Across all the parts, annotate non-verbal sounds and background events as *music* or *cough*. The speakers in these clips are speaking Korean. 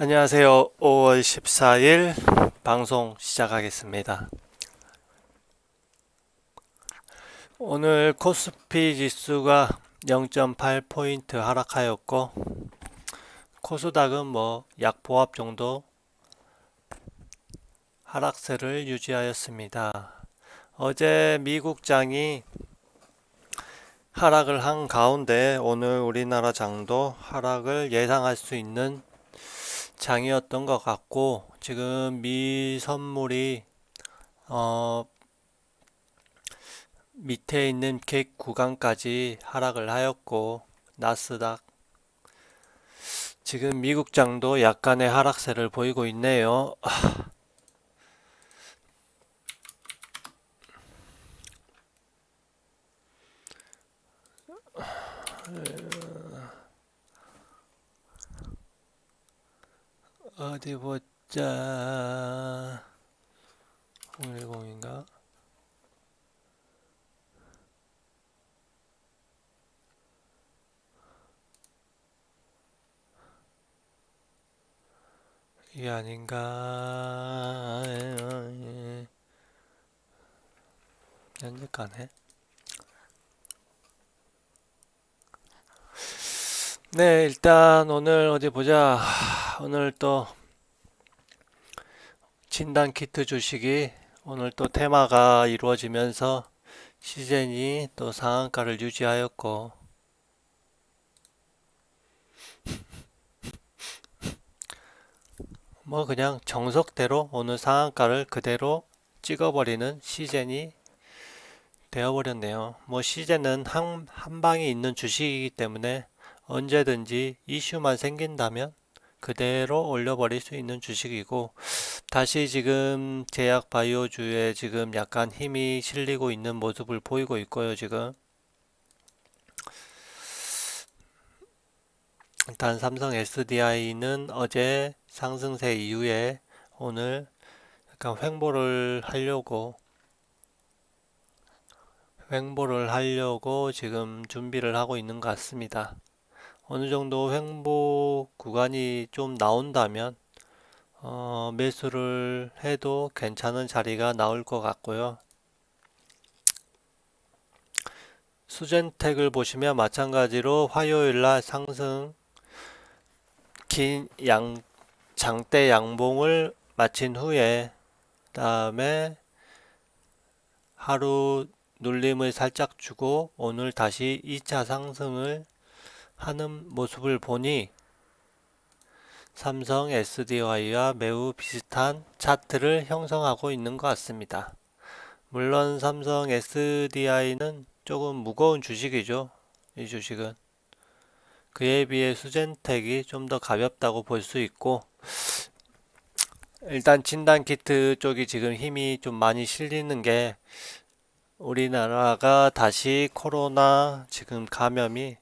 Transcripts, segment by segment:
안녕하세요. 5월 14일 방송 시작하겠습니다. 오늘 코스피 지수가 0.8포인트 하락하였고, 코스닥은 뭐 약 보합 정도 하락세를 유지하였습니다. 어제 미국 장이 하락을 한 가운데 오늘 우리나라 장도 하락을 예상할 수 있는 장이었던 것 같고 지금 미 선물이 어 밑에 있는 객 구간까지 하락을 하였고 나스닥 지금 미국 장도 약간의 하락세를 보이고 있네요. 어디 보자. 010인가? 이게 아닌가? 현재 가네. 네, 일단 오늘 어디 보자. 오늘 또 진단 키트 주식이 오늘 또 테마가 이루어지면서 시젠이 또 상한가를 유지하였고 *laughs* 뭐 그냥 정석대로 오늘 상한가를 그대로 찍어버리는 시젠이 되어버렸네요. 뭐 시젠은 한, 한 방에 있는 주식이기 때문에 언제든지 이슈만 생긴다면 그대로 올려버릴 수 있는 주식이고 다시 지금 제약 바이오주에 지금 약간 힘이 실리고 있는 모습을 보이고 있고요 지금 일단 삼성 SDI는 어제 상승세 이후에 오늘 약간 횡보를 하려고 횡보를 하려고 지금 준비를 하고 있는 것 같습니다. 어느 정도 횡보 구간이 좀 나온다면 어, 매수를 해도 괜찮은 자리가 나올 것 같고요. 수젠텍을 보시면 마찬가지로 화요일 날 상승 긴 양, 장대 양봉을 마친 후에 다음에 하루 눌림을 살짝 주고 오늘 다시 2차 상승을 하는 모습을 보니 삼성 SDI와 매우 비슷한 차트를 형성하고 있는 것 같습니다. 물론 삼성 SDI는 조금 무거운 주식이죠. 이 주식은. 그에 비해 수젠텍이 좀 더 가볍다고 볼 수 있고 일단 진단 키트 쪽이 지금 힘이 좀 많이 실리는 게 우리나라가 다시 코로나 지금 감염이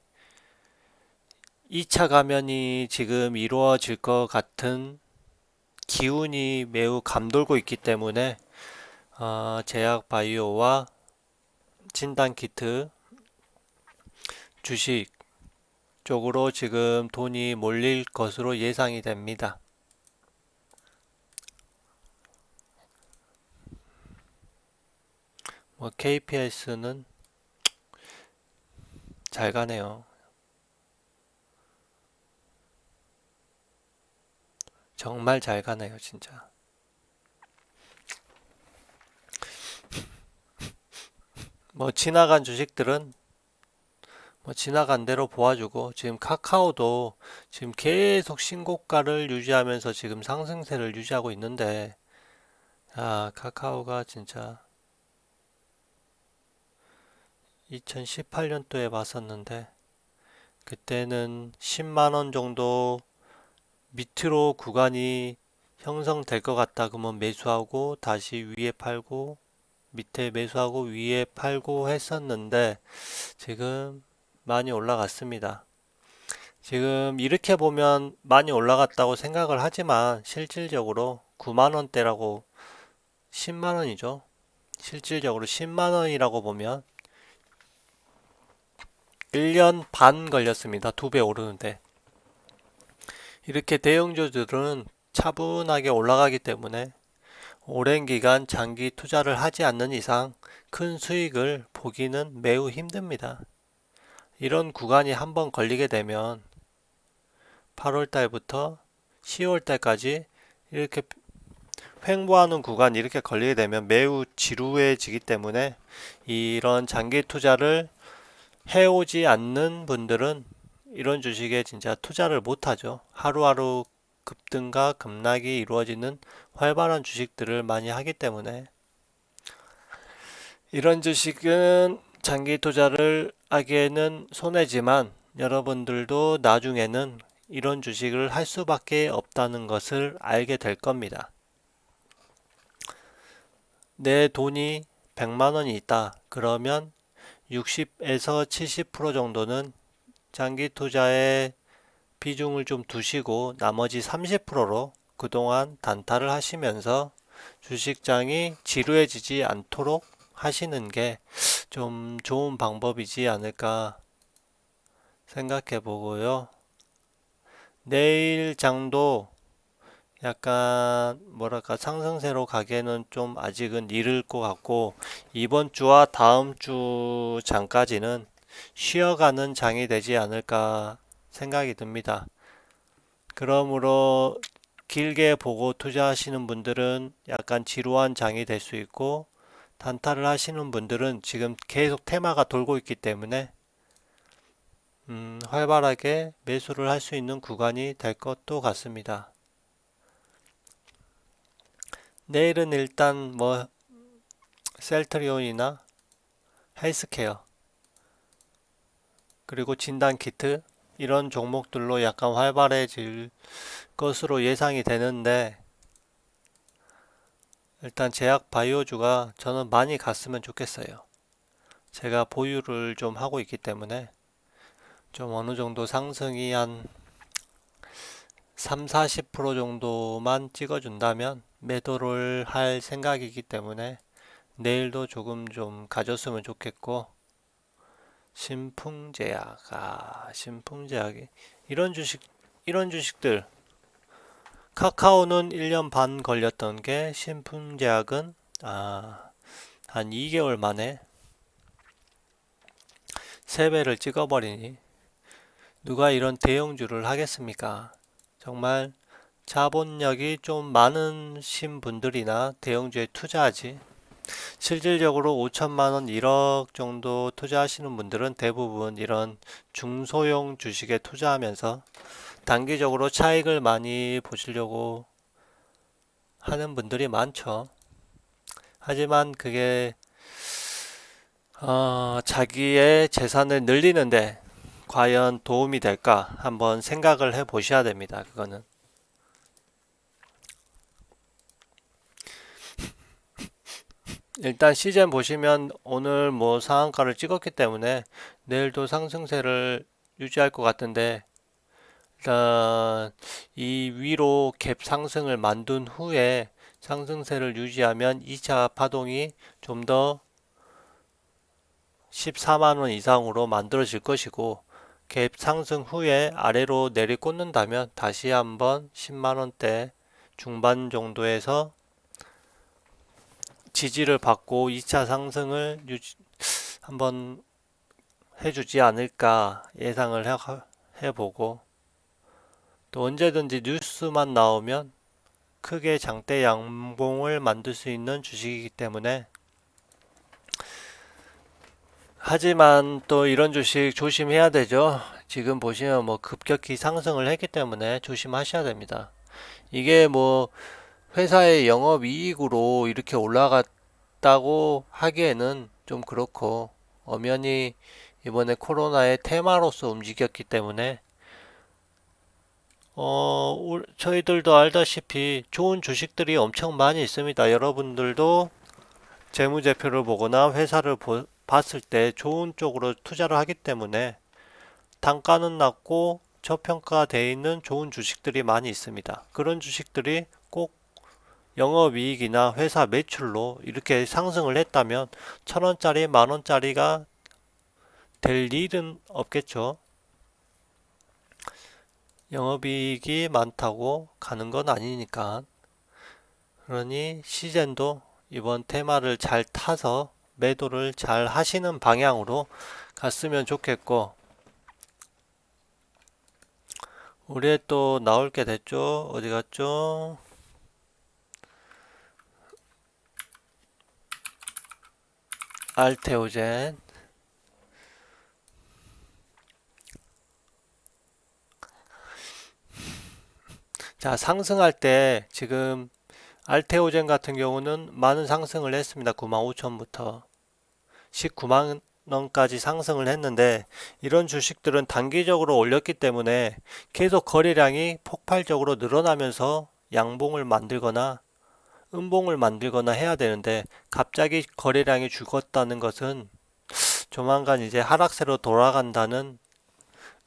2차 감염이 지금 이루어질 것 같은 기운이 매우 감돌고 있기 때문에 어, 제약 바이오와 진단 키트 주식 쪽으로 지금 돈이 몰릴 것으로 예상이 됩니다. 뭐 KPS는 잘 가네요. 정말 잘 가네요, 진짜. *laughs* 뭐 지나간 주식들은 뭐 지나간 대로 보아주고 지금 카카오도 지금 계속 신고가를 유지하면서 지금 상승세를 유지하고 있는데 아 카카오가 진짜 2018년도에 봤었는데 그때는 10만원 정도 밑으로 구간이 형성될 것 같다 그러면 매수하고 다시 위에 팔고 밑에 매수하고 위에 팔고 했었는데 지금 많이 올라갔습니다. 지금 이렇게 보면 많이 올라갔다고 생각을 하지만 실질적으로 9만원대라고 10만원이죠. 실질적으로 10만원이라고 보면 1년 반 걸렸습니다. 두 배 오르는데 이렇게 대형주들은 차분하게 올라가기 때문에 오랜 기간 장기 투자를 하지 않는 이상 큰 수익을 보기는 매우 힘듭니다. 이런 구간이 한번 걸리게 되면 8월 달부터 10월 달까지 이렇게 횡보하는 구간 이렇게 걸리게 되면 매우 지루해지기 때문에 이런 장기 투자를 해오지 않는 분들은 이런 주식에 진짜 투자를 못하죠. 하루하루 급등과 급락이 이루어지는 활발한 주식들을 많이 하기 때문에 이런 주식은 장기 투자를 하기에는 손해지만 여러분들도 나중에는 이런 주식을 할 수밖에 없다는 것을 알게 될 겁니다. 내 돈이 100만 원이 있다. 그러면 60에서 70% 정도는 장기 투자에 비중을 좀 두시고 나머지 30%로 그동안 단타를 하시면서 주식장이 지루해지지 않도록 하시는 게 좀 좋은 방법이지 않을까 생각해 보고요. 내일 장도 약간 뭐랄까 상승세로 가기에는 좀 아직은 이를 것 같고 이번 주와 다음 주 장까지는 쉬어가는 장이 되지 않을까 생각이 듭니다. 그러므로 길게 보고 투자하시는 분들은 약간 지루한 장이 될 수 있고 단타를 하시는 분들은 지금 계속 테마가 돌고 있기 때문에 음, 활발하게 매수를 할 수 있는 구간이 될 것도 같습니다. 내일은 일단 뭐 셀트리온이나 헬스케어 그리고 진단 키트 이런 종목들로 약간 활발해질 것으로 예상이 되는데 일단 제약 바이오주가 저는 많이 갔으면 좋겠어요. 제가 보유를 좀 하고 있기 때문에 좀 어느 정도 상승이 한 3, 40% 정도만 찍어준다면 매도를 할 생각이기 때문에 내일도 조금 좀 가졌으면 좋겠고 신풍제약 아 신풍제약이 이런 주식 이런 주식들 카카오는 1년 반 걸렸던 게 신풍제약은 아, 한 2개월 만에 3배를 찍어버리니 누가 이런 대형주를 하겠습니까? 정말 자본력이 좀 많으신 분들이나 대형주에 투자하지 실질적으로 5천만 원, 1억 정도 투자하시는 분들은 대부분 이런 중소형 주식에 투자하면서 단기적으로 차익을 많이 보시려고 하는 분들이 많죠. 하지만 그게 어, 자기의 재산을 늘리는데 과연 도움이 될까 한번 생각을 해 보셔야 됩니다. 그거는. 일단 시즌 보시면 오늘 뭐 상한가를 찍었기 때문에 내일도 상승세를 유지할 것 같은데 일단 이 위로 갭 상승을 만든 후에 상승세를 유지하면 2차 파동이 좀 더 14만원 이상으로 만들어질 것이고 갭 상승 후에 아래로 내리꽂는다면 다시 한번 10만원대 중반 정도에서 지지를 받고 2차 상승을 유지, 한번 해주지 않을까 예상을 해, 해보고 또 언제든지 뉴스만 나오면 크게 장대 양봉을 만들 수 있는 주식이기 때문에 하지만 또 이런 주식 조심해야 되죠. 지금 보시면 뭐 급격히 상승을 했기 때문에 조심하셔야 됩니다. 이게 뭐 회사의 영업 이익으로 이렇게 올라갔다고 하기에는 좀 그렇고 엄연히 이번에 코로나의 테마로서 움직였기 때문에 어, 저희들도 알다시피 좋은 주식들이 엄청 많이 있습니다. 여러분들도 재무제표를 보거나 회사를 보, 봤을 때 좋은 쪽으로 투자를 하기 때문에 단가는 낮고 저평가되어 있는 좋은 주식들이 많이 있습니다. 그런 주식들이 꼭 영업이익이나 회사 매출로 이렇게 상승을 했다면 천 원짜리 만 원짜리가 될 일은 없겠죠. 영업이익이 많다고 가는 건 아니니까. 그러니 시젠도 이번 테마를 잘 타서 매도를 잘 하시는 방향으로 갔으면 좋겠고, 우리의 또 나올 게 됐죠? 어디 갔죠? 알테오젠. 자, 상승할 때 지금 알테오젠 같은 경우는 많은 상승을 했습니다. 95,000부터 19만 원까지 상승을 했는데 이런 주식들은 단기적으로 올렸기 때문에 계속 거래량이 폭발적으로 늘어나면서 양봉을 만들거나 음봉을 만들거나 해야 되는데 갑자기 거래량이 죽었다는 것은 조만간 이제 하락세로 돌아간다는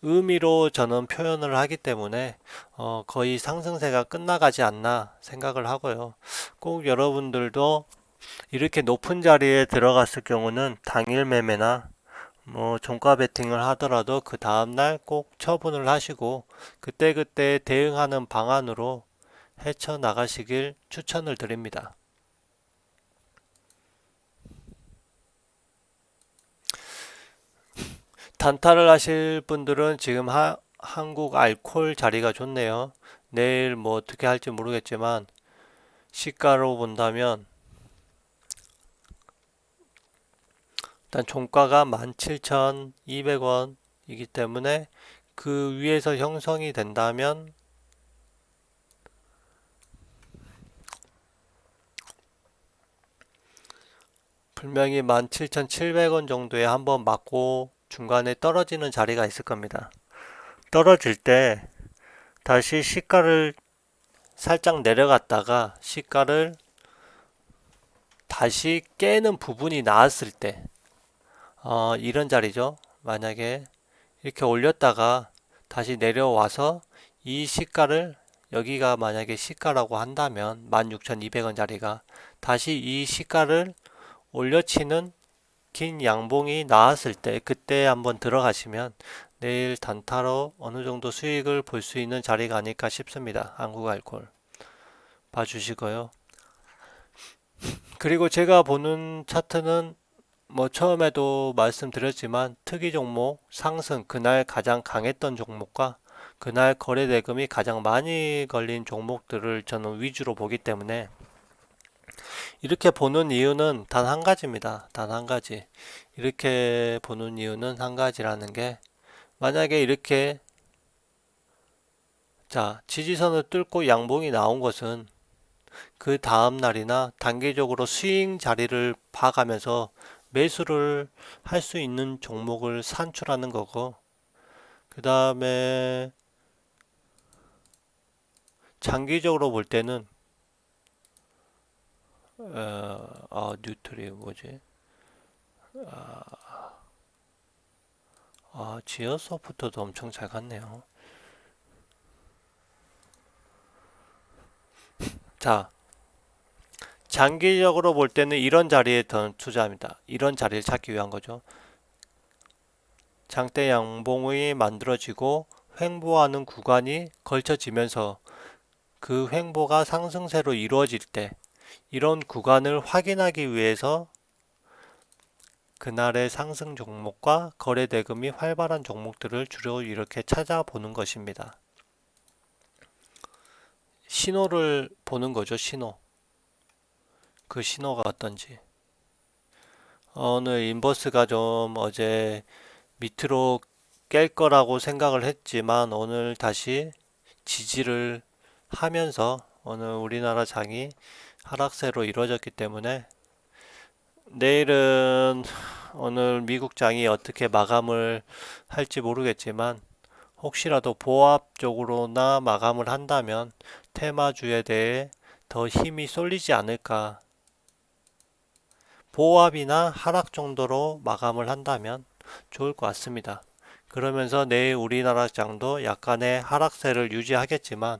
의미로 저는 표현을 하기 때문에 어, 거의 상승세가 끝나가지 않나 생각을 하고요. 꼭 여러분들도 이렇게 높은 자리에 들어갔을 경우는 당일 매매나 뭐 종가 베팅을 하더라도 그 다음날 꼭 처분을 하시고 그때그때 대응하는 방안으로 헤쳐 나가시길 추천을 드립니다. 단타를 하실 분들은 지금 하, 한국 알콜 자리가 좋네요. 내일 뭐 어떻게 할지 모르겠지만 시가로 본다면 일단 종가가 17,200원이기 때문에 그 위에서 형성이 된다면 분명히 17,700원 정도에 한번 맞고 중간에 떨어지는 자리가 있을 겁니다. 떨어질 때 다시 시가를 살짝 내려갔다가 시가를 다시 깨는 부분이 나왔을 때 어, 이런 자리죠. 만약에 이렇게 올렸다가 다시 내려와서 이 시가를 여기가 만약에 시가라고 한다면 16,200원 자리가 다시 이 시가를 올려치는 긴 양봉이 나왔을 때 그때 한번 들어가시면 내일 단타로 어느 정도 수익을 볼 수 있는 자리가 아닐까 싶습니다. 한국 알콜 봐주시고요. 그리고 제가 보는 차트는 뭐 처음에도 말씀드렸지만 특이 종목 상승 그날 가장 강했던 종목과 그날 거래 대금이 가장 많이 걸린 종목들을 저는 위주로 보기 때문에 이렇게 보는 이유는 단 한 가지입니다. 단 한 가지. 이렇게 보는 이유는 한 가지라는 게 만약에 이렇게 자 지지선을 뚫고 양봉이 나온 것은 그 다음 날이나 단기적으로 스윙 자리를 봐가면서 매수를 할 수 있는 종목을 산출하는 거고 그 다음에 장기적으로 볼 때는 어, 아, 뉴트리 뭐지? 아, 아, 지어 소프트도 엄청 잘 갔네요. *laughs* 자, 장기적으로 볼 때는 이런 자리에 더 투자합니다. 이런 자리를 찾기 위한 거죠. 장대 양봉이 만들어지고 횡보하는 구간이 걸쳐지면서 그 횡보가 상승세로 이루어질 때 이런 구간을 확인하기 위해서 그날의 상승 종목과 거래 대금이 활발한 종목들을 주로 이렇게 찾아보는 것입니다. 신호를 보는 거죠, 신호. 그 신호가 어떤지. 오늘 인버스가 좀 어제 밑으로 깰 거라고 생각을 했지만 오늘 다시 지지를 하면서 오늘 우리나라 장이 하락세로 이루어졌기 때문에 내일은 오늘 미국 장이 어떻게 마감을 할지 모르겠지만 혹시라도 보합적으로나 마감을 한다면 테마주에 대해 더 힘이 쏠리지 않을까. 보합이나 하락 정도로 마감을 한다면 좋을 것 같습니다. 그러면서 내일 우리나라 장도 약간의 하락세를 유지하겠지만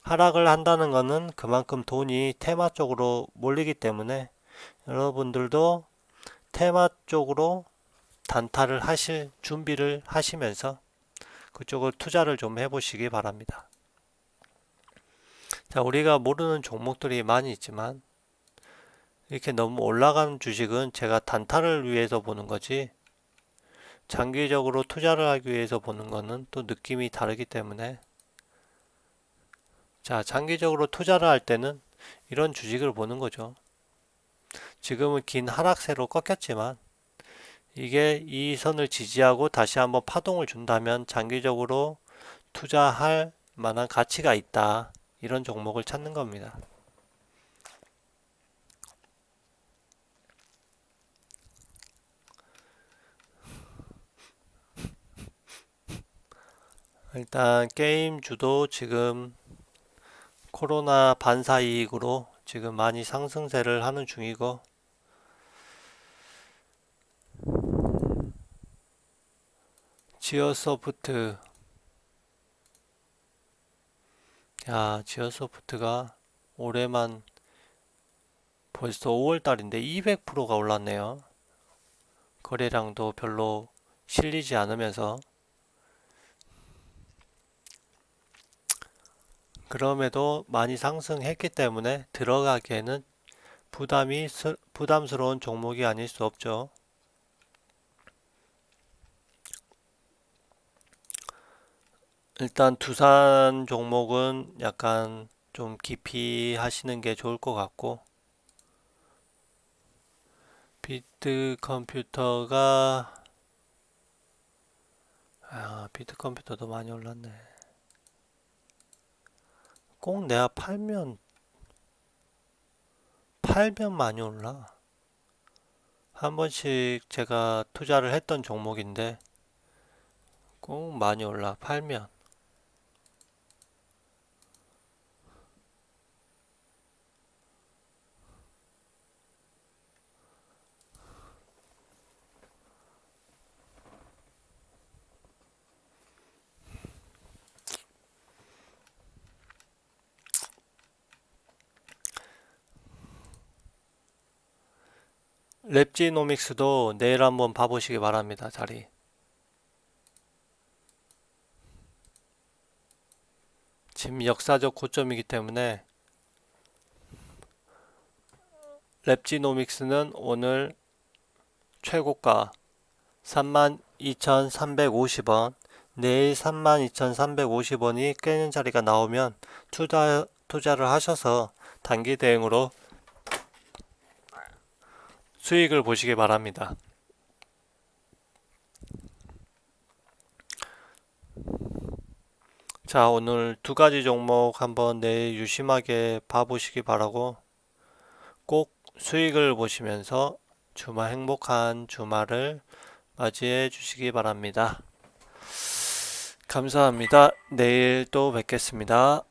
하락을 한다는 것은 그만큼 돈이 테마 쪽으로 몰리기 때문에 여러분들도 테마 쪽으로 단타를 하실 준비를 하시면서 그쪽을 투자를 좀 해보시기 바랍니다. 자, 우리가 모르는 종목들이 많이 있지만 이렇게 너무 올라간 주식은 제가 단타를 위해서 보는 거지 장기적으로 투자를 하기 위해서 보는 거는 또 느낌이 다르기 때문에 자, 장기적으로 투자를 할 때는 이런 주식을 보는 거죠. 지금은 긴 하락세로 꺾였지만 이게 이 선을 지지하고 다시 한번 파동을 준다면 장기적으로 투자할 만한 가치가 있다. 이런 종목을 찾는 겁니다. 일단 게임 주도 지금 코로나 반사 이익으로 지금 많이 상승세를 하는 중이고 지어소프트 야 지어소프트가 올해만 벌써 5월 달인데 200%가 올랐네요. 거래량도 별로 실리지 않으면서 그럼에도 많이 상승했기 때문에 들어가기에는 부담이 스- 부담스러운 종목이 아닐 수 없죠. 일단 두산 종목은 약간 좀 깊이 하시는 게 좋을 것 같고 비트 컴퓨터가 아, 비트 컴퓨터도 많이 올랐네. 꼭 내가 팔면 팔면 많이 올라. 한 번씩 제가 투자를 했던 종목인데 꼭 많이 올라. 팔면. 랩지노믹스도 내일 한번 봐보시기 바랍니다. 자리. 지금 역사적 고점이기 때문에 랩지노믹스는 오늘 최고가 32,350원, 내일 32,350원이 깨는 자리가 나오면 투자, 투자를 하셔서 단기 대응으로 수익을 보시기 바랍니다. 자, 오늘 두 가지 종목 한번 내일 유심하게 봐보시기 바라고 꼭 수익을 보시면서 주말 행복한 주말을 맞이해 주시기 바랍니다. 감사합니다. 내일 또 뵙겠습니다.